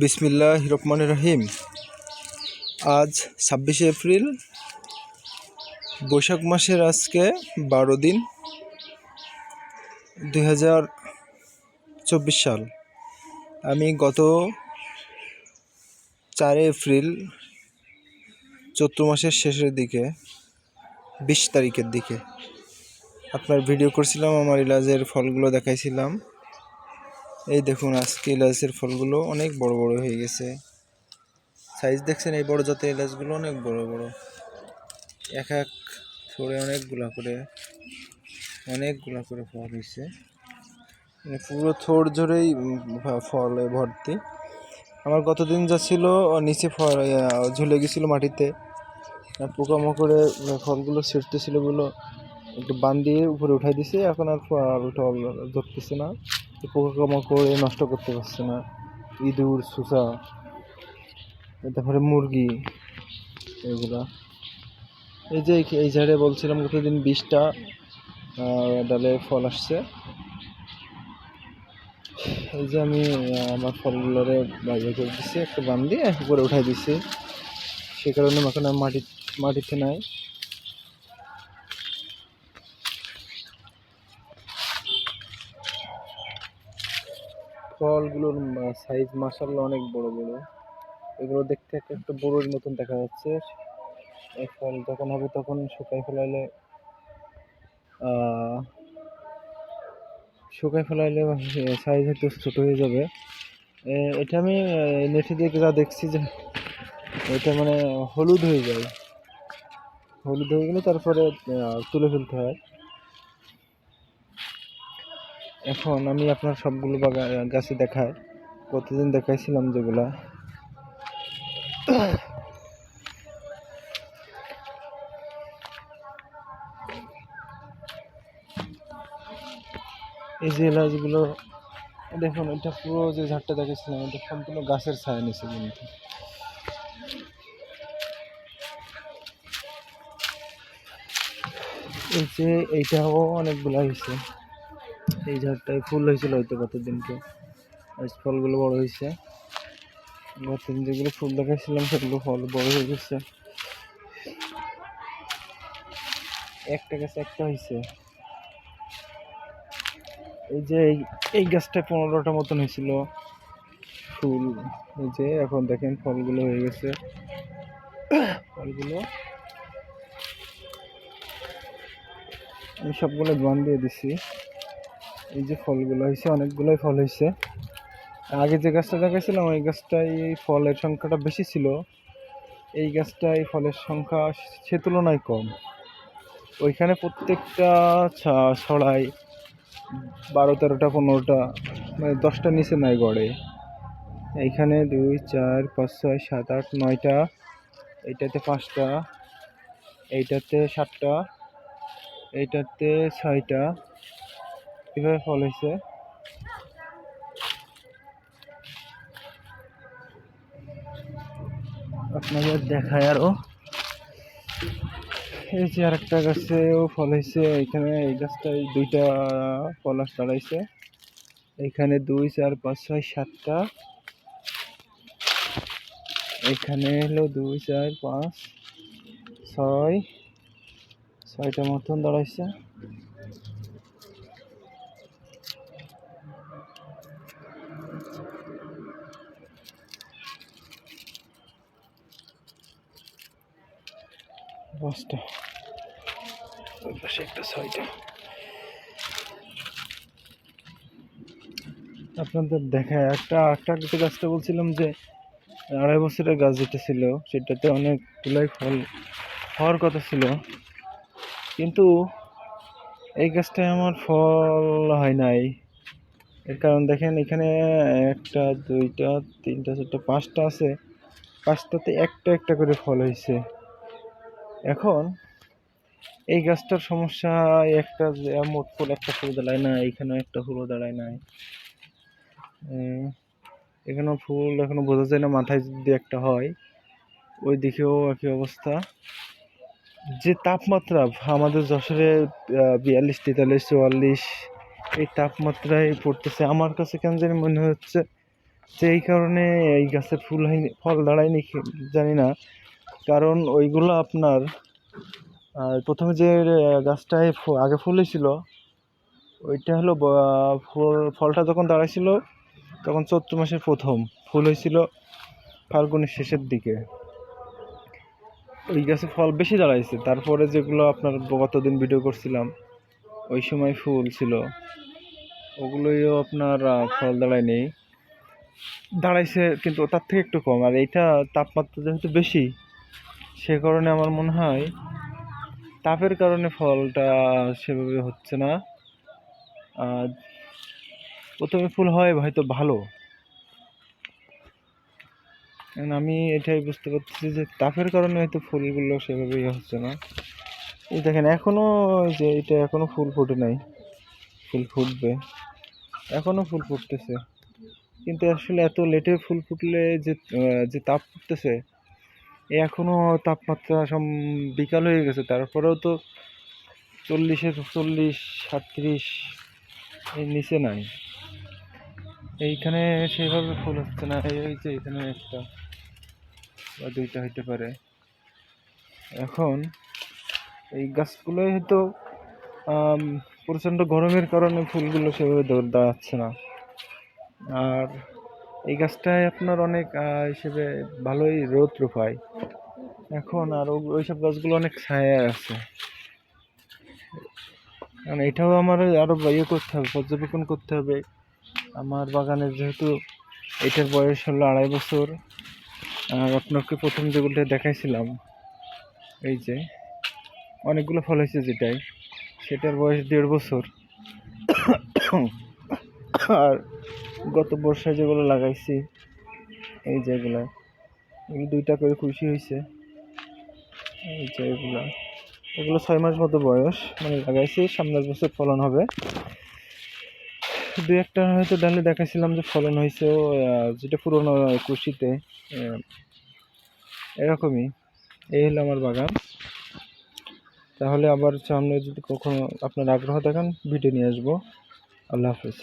বিসমিল্লাহ রহমান রহিম। আজ ছাব্বিশে এপ্রিল, বৈশাখ মাসের আজকে বারো দিন, দুই হাজার চব্বিশ সাল। আমি গত চার এপ্রিল, চৈত্র মাসের শেষের দিকে, বিশ তারিখের দিকে, আপনার ভিডিও করছিলাম, আমার ইলাজের ফলগুলো দেখাইছিলাম। এই দেখুন, আজকে এলাচের ফলগুলো অনেক বড় বড় হয়ে গেছে। সাইজ দেখছেন, এই বড় জাতের এলাচগুলো অনেক বড় বড়। এক এক ছড়ে অনেকগুলা করে অনেকগুলা করে ফল হয়েছে। মানে পুরো থোড় জোরেই ফলে ভর্তি। আমার গতদিন যা ছিল নিচে ফল ঝুলে গেছিল মাটিতে। পোকামাকড়ে ফলগুলো ছিঁড়তেছিল বলে একটু বান দিয়ে উপরে উঠাই দিছে। এখন আর ফল টল ধরতেছে না। পোকামাকড় নষ্ট করতে পারছে না। ইঁদুর, সুসা, তারপরে মুরগি, এগুলা। এই যে এই- ঝাড়ে বলছিলাম কতদিন বিশটা ডালে ফল আসছে। এই যে আমি আমার ফলগুলোরে বাইরে করে দিচ্ছি একটা বান দিয়ে, উপরে উঠাই দিচ্ছি সে কারণে এখন মাটি মাটিতে নাই। ফলগুলোর সাইজ মাসাল্লাহ অনেক বড় বড়। এগুলো দেখতে একটা বড়োর মতন দেখা যাচ্ছে। এই ফল যখন হবে তখন শুকাই ফেলাইলে শুকাই ফেলাইলে সাইজ একটু ছোটো হয়ে যাবে। এটা আমি নেটে দিয়ে যা দেখছি যে এটা মানে হলুদ হয়ে যায়। হলুদ হয়ে গেলে তারপরে তুলে ফেলতে হয়। এখন আমি আপনার সবগুলো বাগা গাছে দেখাই। প্রতিদিন দেখাইছিলাম যেগুলা। এই যে এলাচগুলো, দেখুন, এটা পুরো যে ঝাড়টা দেখেছিলাম এটা সম্পূর্ণ গাছের ছায়া নিচে কিন্তু। এই যে এইটাও অনেকগুলো হয়েছে এই ঝাড়টায় ফুল হয়েছিল হয়তো গতদিনকে আজ ফলগুলো বড় হয়েছে। গতদিন যেগুলো ফুল দেখাইছিলাম, সেগুলো ফল বড় হয়ে গেছে। একটা গাছ একটা হয়েছে। এই যে এই গাছটায় পনেরোটা মতন হয়েছিল। ফুল, এই যে এখন দেখেন ফলগুলো হয়ে গেছে। ফলগুলো আমি সবগুলো দোয়ান দিয়ে দিছি। এই যে ফলগুলো হয়েছে, অনেকগুলোই ফল হয়েছে। আগে যে গাছটা দেখাইছিলাম, ওই গাছটায় ফলের সংখ্যাটা বেশি ছিল। এই গাছটায় ফলের সংখ্যা সে তুলনায় কম। ওইখানে প্রত্যেকটা ছা- ছড়ায় বারো, তেরোটা, পনেরোটা মানে দশটা নিচে নাই গড়ে। এইখানে দুই, চার, পাঁচ, ছয়, সাত, আট, নয়টা, এইটাতে পাঁচটা, এইটাতে সাতটা, এইটাতে ছয়টা এভাবে ফল হয়েছে আপনাদের দেখায় আরও এই যে আরেকটা গাছেও ফল হয়েছে এখানে এই গাছটায় দুইটা পলাশ দাঁড়াইছে। এখানে দুই, চার, পাঁচ, ছয়, সাতটা। এখানে হলো দুই, চার, পাঁচ, ছয়, ছয়টা মতন দাঁড়াইছে। পাঁচটা। ওই পাশে একটা ছয়টা আপনাদের দেখায় একটা একটা যে গাছটা বলছিলাম যে, আড়াই বছরের গাছ যেটা ছিল, সেটাতে অনেকগুলাই ফল, হওয়ার কথা ছিল। কিন্তু এই গাছটায় আমার ফল হয় নাই। এর কারণ দেখেন, এখানে একটা, দুইটা, তিনটা, চারটা, পাঁচটা আছে। পাঁচটাতে একটা একটা করে ফল হয়েছে। এখন এই গাছটার সমস্যা একটা মোট ফুল একটা ফুল দাঁড়ায় না এখানেও একটা ফুলও দাঁড়ায় নাই। এখানেও ফুল এখনও বোঝা যায় না মাথায় যদি একটা হয়, ওই দিকেও একই অবস্থা। যে তাপমাত্রা, আমাদের যশোরে বিয়াল্লিশ, তেতাল্লিশ, চুয়াল্লিশ, এই তাপমাত্রায় পড়তেছে। আমার কাছে কেন জানি মনে হচ্ছে যে এই কারণে এই গাছের ফুল হয়নি, ফল দাঁড়ায়নি, জানি না। কারণ ওইগুলো আপনার প্রথমে যে গাছটায় আগে ফুল হয়েছিল, ওইটা হলো ফুল, ফলটা যখন দাঁড়াইছিল, তখন চৈত্র মাসের প্রথম ফুল হয়েছিল ফাল্গুনের শেষের দিকে। ওই গাছে ফল বেশি দাঁড়াইছে, তারপরে যেগুলো আপনার গতদিন ভিডিও করছিলাম, ওই সময় ফুল ছিল। ওগুলোইও আপনার ফল দাঁড়ায়নি। দাঁড়াইছে কিন্তু তার থেকে একটু কম, আর এইটা তাপমাত্রা যেহেতু বেশি সে কারণে আমার মনে হয় তাপের কারণে ফলটা সেভাবে হচ্ছে না। আর প্রথমে ফুল হয় হয়তো ভালো। আমি এটাই বুঝতে পারছি যে তাপের কারণে হয়তো ফুলগুলো সেভাবে ইয়ে হচ্ছে না। এই দেখেন এখনও যে এটা এখনও ফুল ফুটে নাই। ফুল ফুটবে। এখনও ফুল ফুটতেছে। কিন্তু আসলে এত লেটে ফুল ফুটলে যে যে তাপ ফুটতেছে এ এখনও তাপমাত্রা সম বিকাল হয়ে গেছে, তারপরেও তো চল্লিশে চল্লিশ, সাতত্রিশ এর নিচে নাই। এইখানে সেভাবে ফুল হচ্ছে না, এই যে এখানে একটা বা দুইটা হইতে পারে। এখন এই গাছগুলোই হয়তো প্রচণ্ড গরমের কারণে ফুলগুলো সেভাবে দৌড় দাঁড়াচ্ছে না। আর এই গাছটায় আপনার অনেক হিসেবে ভালোই রোদ পায়। এখন আর ও- ওইসব গাছগুলো অনেক ছায়া আছে। কারণ এটাও আমার আরও ইয়ে করতে হবে, পর্যবেক্ষণ করতে হবে। আমার বাগানের যেহেতু এটার বয়স হলো আড়াই বছর, আর আপনাকে প্রথম যেগুলো দেখাইছিলাম, এই যে অনেকগুলো ফল হয়েছে যেটাই সেটার বয়স দেড় বছর। আর গত বর্ষায় যেগুলো লাগাইছি, এই যে এগুলা দুইটা করে খুশি হয়েছে এই যে এগুলা ছয় মাস মতো বয়স মানে লাগাইছি, সামনের বছর ফলন হবে। দু একটা হয়তো ডালে দেখাছিলাম যে ফলন হয়েছে ও যেটা পুরোনো কুশিতে এরকমই। এই হলো আমার বাগান। তাহলে আবার সামনে যদি কখনো আপনার আগ্রহ দেখান, ভিডিও নিয়ে আসব। আল্লাহ হাফেজ।